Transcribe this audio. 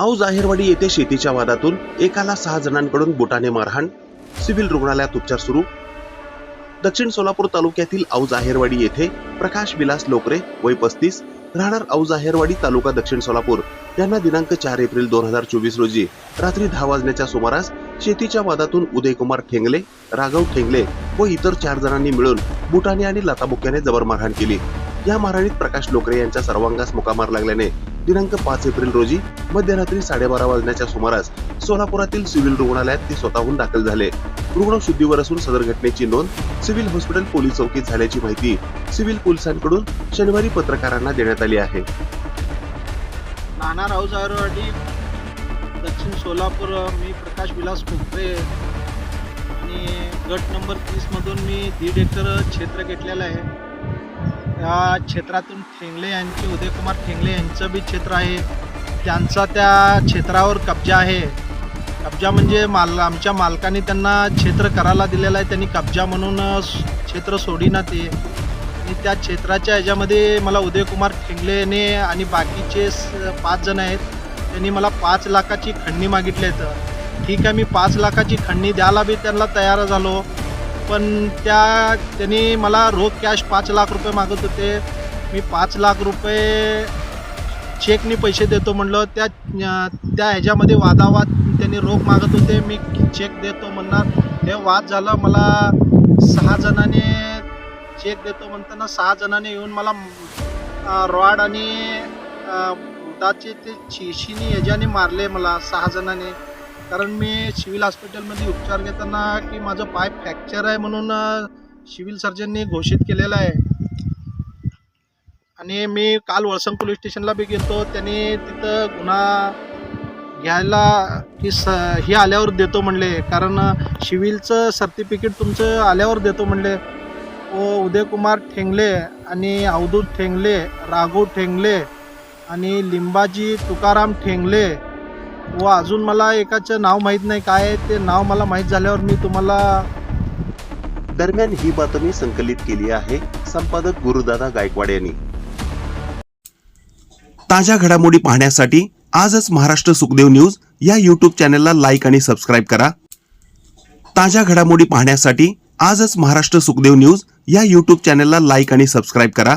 औज आहेरवाडी येथे शेतीच्या वादातून एकाला सहा जणांकडून बोटाने मारहाण सिव्हिल रुग्णालयात उपचार सुरू. दक्षिण सोलापूर तालुक्यातील औज आहेरवाडी येथे प्रकाश विलास लोकरे वय पस्तीस राहणार औज आहेरवाडी तालुका दक्षिण सोलापूर. यांना दिनांक चार एप्रिल दोन हजार चोवीस रोजी रात्री दहा वाजण्याच्या सुमारास शेतीच्या वादातून उदयकुमार ठेंगले राघव ठेंगले व इतर चार जणांनी मिळून बुटाने आणि लताबुक्याने जबर मारहाण केली. या मारहाणीत प्रकाश लोकरे यांच्या सर्वांगास मुकामार लागल्याने दिनांक पाच एप्रिल रोजी मध्यरात्री साडेबारा वाजण्याच्या सुमारास सोलापुरातील सिव्हिल रुग्णालयात ते स्वतःहून दाखल झाले. रुग्ण शुद्धीवर असून सदर घटनेची नोंद सिव्हिल हॉस्पिटल पोलीस चौकीत झाल्याची माहिती सिव्हिल पोलिसांकडून शनिवारी पत्रकारांना देण्यात आली आहे. नाणार औजारवाडी दक्षिण सोलापूर मी प्रकाश विलास कोपरे आणि गट नंबर तीसमधून मी दीड एकर क्षेत्र घेतलेलं आहे. या क्षेत्रातून ठेंगले यांचे उदयकुमार ठेंगले यांचं बी क्षेत्र आहे. त्यांचा त्या क्षेत्रावर कब्जा आहे. कब्जा म्हणजे माल आमच्या मालकाने त्यांना क्षेत्र करायला दिलेलं आहे. त्यांनी कब्जा म्हणून क्षेत्र सोडीना ते. आणि त्या क्षेत्राच्या ह्याच्यामध्ये मला उदयकुमार ठेंगलेने आणि बाकीचे स- पाच जण आहेत. त्यांनी मला पाच लाखाची खंडणी मागितली आहेत ठीक आहे मी पाच लाखाची खंडणी द्यायला बी त्यांना तयार झालो. पण त्या त्यांनी मला रोख कॅश पाच लाख रुपये मागत होते. मी पाच लाख रुपये चेकनी पैसे देतो म्हणलं. त्या त्या ह्याच्यामध्ये वादावाद त्यांनी रोख मागत होते. मी चेक देतो म्हणणार. हे वाद झालं. मला सहा जणांनी चेक देतो म्हणताना सहा जणांनी येऊन मला रॉड आणि दाचे ते शिशीनी ह्याच्याने मारले मला सहा जणांनी. कारण मी सिव्हिल हॉस्पिटलमध्ये उपचार घेताना की माझं पाय फ्रॅक्चर आहे म्हणून सिव्हिल सर्जननी घोषित केलेलं आहे. आणि मी काल वळसंग पोलीस स्टेशनला बी गेलो त्यांनी तिथं गुन्हा घ्यायला की स हे आल्यावर देतो म्हणले. कारण सिव्हिलचं सर्टिफिकेट तुमचं आल्यावर देतो म्हणले. व उदयकुमार ठेंगले आणि अवधूत ठेंगले राघव ठेंगले आणि लिंबाजी तुकाराम ठेंगले व अजून मला एकाचं नाव माहीत नाही काय आहे ते नाव मला माहीत झाल्यावर मी तुम्हाला दरम्यान ही बातमी संकलित केली आहे. संपादक गुरुदादा गायकवाड यांनी. ताज्या घडामोडी पाहण्यासाठी आजच महाराष्ट्र सुखदेव न्यूज या यूट्यूब चॅनलला लाईक आणि सबस्क्राईब करा. ताज्या घडामोडी पाहण्यासाठी आजच महाराष्ट्र सुखदेव न्यूज या यूट्यूब चॅनलला लाईक आणि सबस्क्राईब करा.